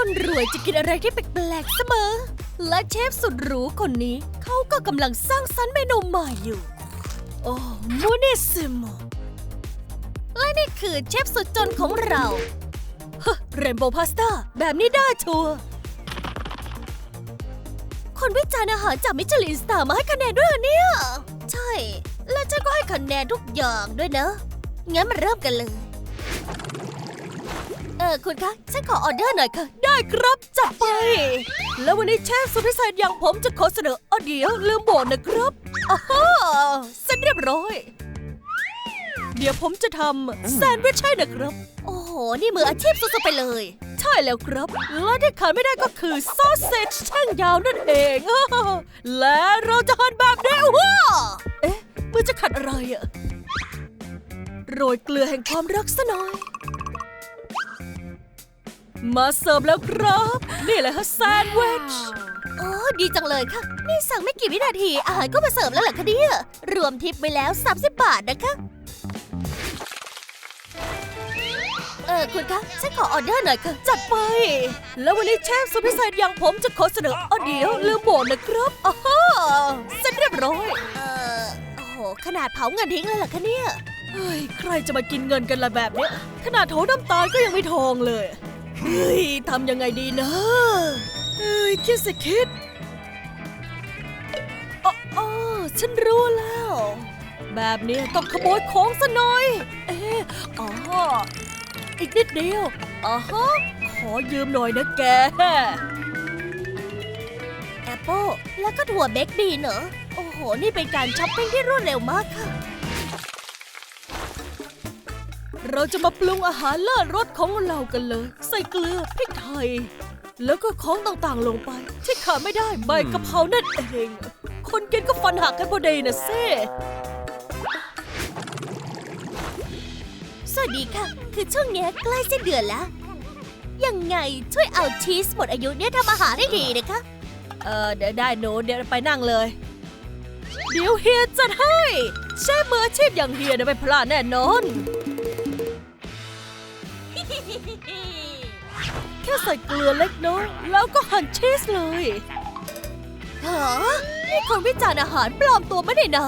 คนรวยจะกินอะไรที่แปลกๆเสมอ และเชฟสุดหรูคนนี้เขาก็กำลังสร้างสรรค์เมนูใหม่อยู่ โอ้มูนิซิโมและนี่คือเชฟสุดจนของเราฮะเรนโบว์พาสต้าแบบนี้ได้ชัวร์คนวิจารณ์อาหารจากมิชลินสตาร์มาให้คะแนนด้วยเหรอเนี่ย ใช่ และฉันก็ให้คะแนนทุกอย่างด้วยนะ งั้นมาเริ่มกันเลย ออคุณคะฉันขอออเดอร์หน่อยค่ะ ได้ครับจัดไป แล้ววันนี้เชฟสุดพิเศษอย่างผมจะขอเสนอเอาเดี๋ยวลืมบอกนะครับอ้าฮะเสร็จเรียบร้อย เดี๋ยวผมจะทำแซนด์วิชให้นะครับ โอ้โห นี่มืออาชีพสุดๆไปเลย ใช่แล้วครับ และที่ขาดไม่ได้ก็คือซอสเซจแท่งยาวนั่นเอง และเราจะหั่นแบบนี้ว้าเอ๊ะมือจะขัดอะไรอะโรยเกลือแห่งความรักซะหน่อย มาเสิร์ฟแล้วครับ นี่แหละฮะแซนด์วิช โอ้ดีจังเลยค่ะ นี่สั่งไม่กี่วินาที อาหารก็มาเสิร์ฟแล้วเหรอคะเนี่ยรวมทิปไปแล้ว 30 บาทนะคะ เออคุณคะฉันขอออเดอร์หน่อยค่ะ จัดไป แล้ววันนี้เชฟสุดพิเศษอย่างผมจะขอเสนอเอาเดี๋ยวลืมบอกนะครับอ้าฮะเสร็จเรียบร้อย เออโอ้โหขนาดเผาเงินทิ้งเลยเหรอคะเนี่ย เฮ้ย ใครจะมากินเงินกันล่ะแบบเนี้ยขนาดโถน้ำตาลก็ยังไม่ทองเลย เฮ้ยทำยังไงดีนะเฮ้ยคิดสิคิดอ๋อฉันรู้แล้ว แบบนี้ต้องขโมยของซะหน่อย เอ๊ะอ๋ออีกนิดเดียวอ๋อฮะขอยืมหน่อยนะแก แอปเปิลแล้วก็ถั่วเบคบีเหรอโอ้โห นี่เป็นการช้อปปิ้งที่รวดเร็วมากค่ะ เราจะมาปรุงอาหารเลิศรสของเรากันเลย ใส่เกลือพริกไทย แล้วก็ของต่างๆลงไป ที่ขาดไม่ได้ใบกะเพรานั่นเอง คนกินก็ฟันหักกันพอดีนะเซ่สวัสดีค่ะ คือช่วงเนี้ยใกล้สิ้นเดือนแล้ว ยังไงช่วยเอาชีสหมดอายุเนี่ยทำอาหารให้ดีนะคะ เออเดี๋ยวได้หนูเดี๋ยวไปนั่งเลย เดี๋ยวเฮียจัดให้ เชฟมืออาชีพอย่างเฮียเนี่ยไม่พลาดแน่นอน แค่ใส่เกลือเล็กน้อยแล้วก็หั่นชีสเลยฮะนี่คนวิจารณ์อาหารปลอมตัวไม่ได้นะ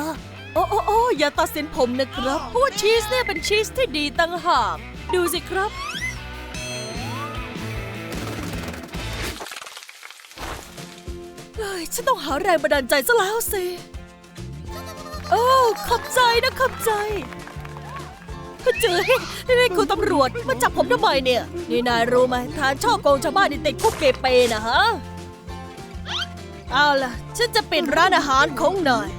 โอ้โอ้โอ้อย่าตัดสินผมนะครับ เพราะว่าชีสเนี่ยเป็นชีสที่ดีตั้งหาก ดูสิครับ เฮ้ย ฉันต้องหาแรงบันดาลใจซะแล้วสิ โอ้ ขอบใจนะ ขอบใจ เจอนี่นี่คุณตำรวจมาจับผมทำไมเนี่ย นี่นายรู้ไหมฐานช่อโกงชาวบ้านนี่ติดคุกเปเปนะฮะ เอาล่ะ ฉันจะปิดร้านอาหารของนาย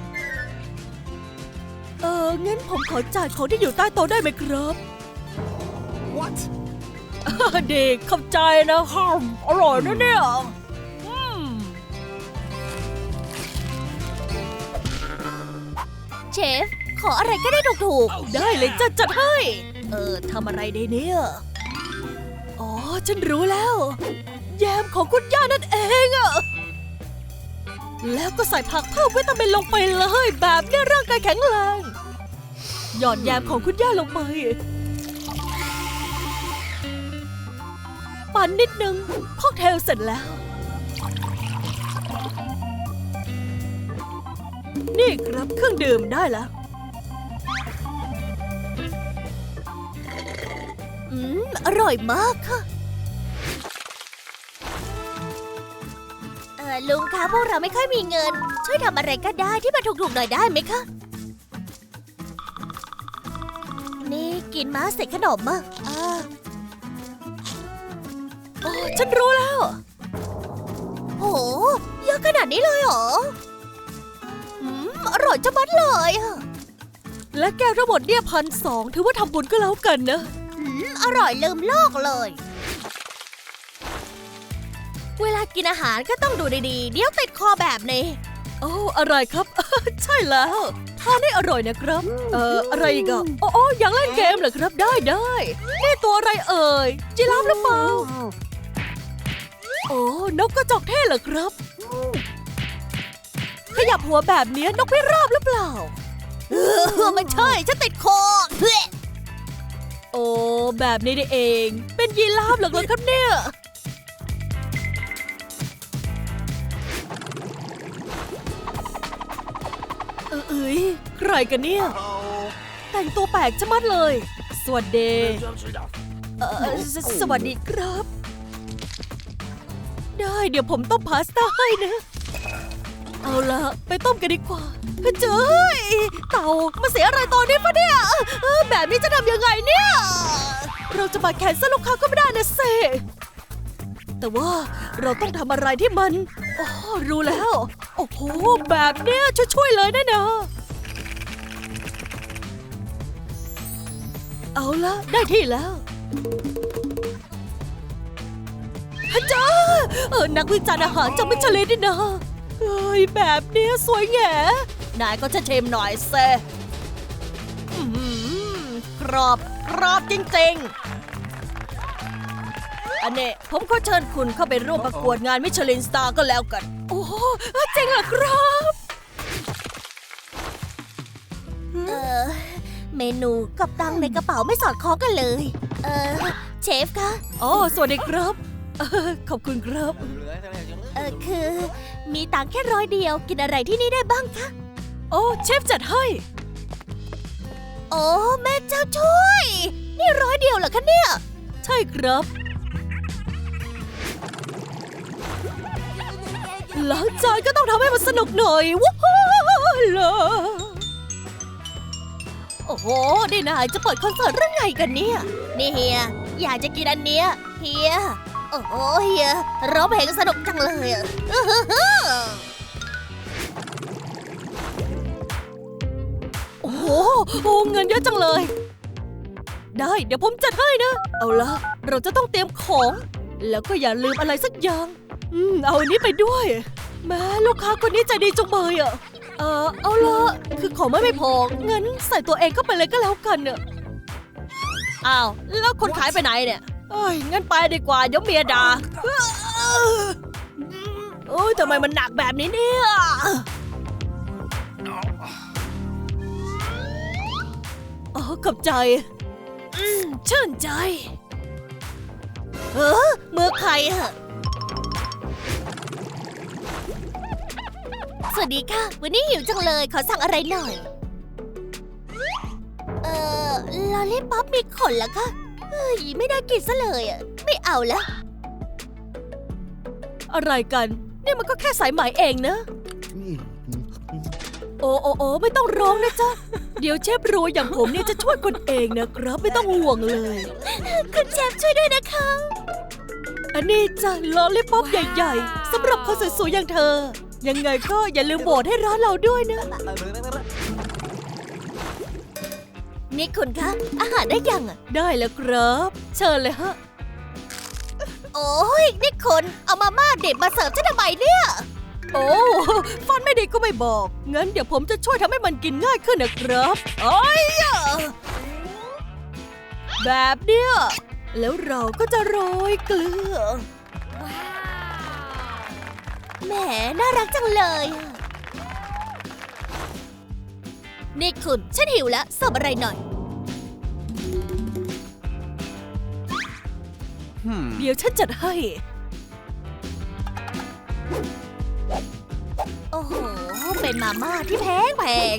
เอองั้นผมขอจ่ายของที่อยู่ใต้โต๊ะได้ไหมครับ What? เด็กขอบใจนะฮมอร่อยนะเนี่ยเชฟ ขออะไรก็ได้ถูกๆ ได้เลยจัดจัดให้ เออทำอะไรได้เนี่ย อ๋อ ฉันรู้แล้ว แยมของคุณย่านั่นเองอะแล้วก็ใส่ผักเพิ่มวิตามินลงไปเลย แบบเนี้ยร่างกายแข็งแรง หยอดแยมของคุณย่าลงไป ปั่นนิดนึงค็อกเทลเสร็จแล้ว นี่ครับเครื่องดื่มได้แล้ว อืม อร่อยมากค่ะ เออลุงคะพวกเราไม่ค่อยมีเงิน ช่วยทำอะไรก็ได้ที่มันถูกๆหน่อยได้ไหมคะ นี่กินม้าใส่ขนมอะอ่าโอ้ฉันรู้แล้ว โหเยอะขนาดนี้เลยเหรอ อืม อร่อยจะมัดเลยอะ และแก้วทั้งหมดเนี่ยพันสองถือว่าทำบุญก็แล้วกันนะ อืมอร่อยลืมโลกเลย เวลากินอาหารก็ต้องดูดีๆ เดี๋ยวติดคอแบบนี้ โอ้อะไรครับ ใช่แล้วทานได้อร่อยนะครับ เอ่ออะไรอีกอะโอ้โอ้อยากเล่นเกมเหรอครับได้ได้นี่ตัวอะไรเอ่ยจิราฟหรือเปล่าโอ้นกกระจอกเทศเหรอครับ ขยับหัวแบบนี้นกพิราบหรือเปล่า เออไม่ใช่ฉันติดคอเฮ้โอ้ โอ้แบบนี้นี่เอง เป็นยีราฟเหรอครับเนี่ย เอ้ยใครกันเนี่ย แต่งตัวแปลกชะมัดเลย สวัสดีเออสสวัสดีครับ ได้เดี๋ยวผมต้มพาสต้าให้นะ เอาละไปต้มกันดีกว่าเจ้ยเต่ามาเสียอะไรตอนนี้ปะเนี่ย แบบนี้จะทำยังไงเนี่ย เราจะมาแคนเซิลลูกค้าก็ไม่ได้นะเซแต่ว่าเราต้องทำอะไรที่มัน โอ้รู้แล้ว โอ้โห แบบเนี้ยช่วยๆเลยนะเนะเอาละได้ที่แล้วฮะจ้าเออนักวิจารณ์อาหารจะไม่เฉลยนี่นะเฮ้ยแบบเนี้ยสวยแง่นายก็จะเชมหน่อยเซ รอบกรอบจริงๆ อันนี้ผมขอเชิญคุณเข้าไปร่วมประกวดงานมิชลินสตาร์ก็แล้วกัน โอ้โหจริงเหรอครับ เออเมนูกับตังค์ในกระเป๋าไม่สอดคล้องกันเลย เออเชฟคะอ๋อสวัสดีครับเออขอบคุณครับ เออคือ มีตังค์แค่ร้อยเดียวกินอะไรที่นี่ได้บ้างคะ โอ้เชฟจัดให้ โอ้แม่เจ้าช่วย นี่ร้อยเดียวเหรอคะเนี่ย ใช่ครับ หล้างจานก็ต้องทำให้มันสนุกหน่อยว้าวลยโอ้โหนี่นายจะเปิดคอนเสิร์ตเรื่องไงกันเนี่ย นี่เฮีย อยากจะกินอันเนี้ยเฮีย โอ้โหเฮียร้องเพลงสนุกจังเลยอะ โอ้โหโอ้เงินเยอะจังเลย ได้เดี๋ยวผมจัดให้นะ เอาละเราจะต้องเตรียมของ แล้วก็อย่าลืมอะไรสักอย่าง อืม เอาอันนี้ไปด้วยแม้ลูกค้าคนนี้ใจดีจังเลยอะ เออเอาละคือของไม่ไม่พอเงินใส่ตัวเองเข้าไปเลยก็แล้วกันเนอะอ้าว แล้วคนขายไปไหนเนี่ยเอ้ยงั้นไปดีกว่าเดี๋ยวเมียด่าโอ้ยทำไมมันหนักแบบนี้เนี่ย ขอบใจ อืมชื่นใจ เออมือใครอะสวัสดีค่ะ วันนี้หิวจังเลย ขอสั่งอะไรหน่อย เอ่อลอลลี่ป๊อปมีขนเหรอคะเฮ้ยไม่ได้กินซะเลยอะไม่เอาละอะไรกัน นี่มันก็แค่สายไหมเองนะ โอ้โอ้โอ้ไม่ต้องร้องนะจ๊ะ เดี๋ยวเชฟรวยอย่างผมเนี่ยจะช่วยคนเองนะครับ ไม่ต้องห่วงเลย คุณเชฟช่วยด้วยนะคะ อันนี้จ้ะลอลลี่ป๊อปใหญ่ ๆสำหรับคนสวยๆอย่างเธอ ยังไงก็อย่าลืมโหวตให้ร้านเราด้วยนะ นี่คุณคะ อาหารได้ยังอะได้แล้วครับ เชิญเลยฮะ โอ้ยนี่คุณเอามาม่าเด็ดมาเสิร์ฟฉันทำไมเนี่ย โอ้ฟันไม่ดีก็ไม่บอก งั้นเดี๋ยวผมจะช่วยทำให้มันกินง่ายขึ้นนะครับโอ้ยอะแบบเนี้ยแล้วเราก็จะโรยเกลือแหมน่ารักจังเลยอะนี่คุณฉันหิวแล้วเสิร์ฟอะไรหน่อย Hmm. เดี๋ยวฉันจัดให้ โอ้โห เป็นมาม่าที่แพงแพง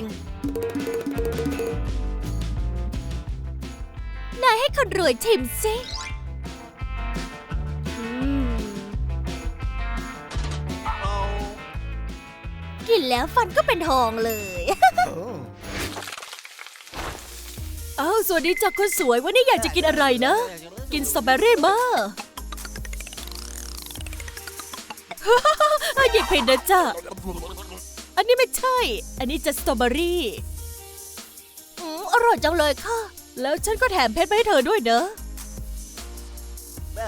นายให้คนรวยชิมสิกินแล้วฟันก็เป็นทองเลยอ้าวสวัสดีจ้ะคนสวยวันนี้อยากจะกินอะไรนะ กินสตรอเบอรี่มา หยิบผิดนะจ๊ะ อันนี้ไม่ใช่ อันนี้จะสตรอเบอรี่อืมอร่อยจังเลยค่ะ แล้วฉันก็แถมเพชรมาให้เธอด้วยเนอะ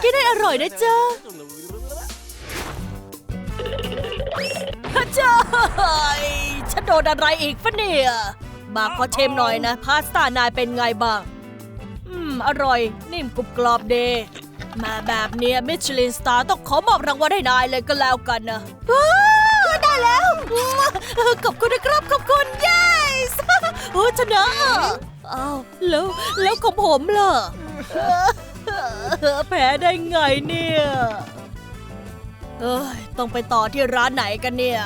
กินได้อร่อยนะจ๊ะจ้ายฉันโดนอะไรอีกฟะเนี่ย มาขอเชมหน่อยนะ พาสต้านายเป็นไงบ้าง อืม อร่อย นิ่มกรุบกรอบเด มาแบบเนี้ยมิชลินสตาร์ต้องขอมอบรางวัลให้นายเลยก็แล้วกันนะว้าวได้แล้วเออขอบคุณนะครับ ขอบคุณ yes โอ้ชนะอ้าวแล้วแล้วของผมล่ะแพ้ได้ไงเนี่ยเอ้ยต้องไปต่อที่ร้านไหนกันเนี่ย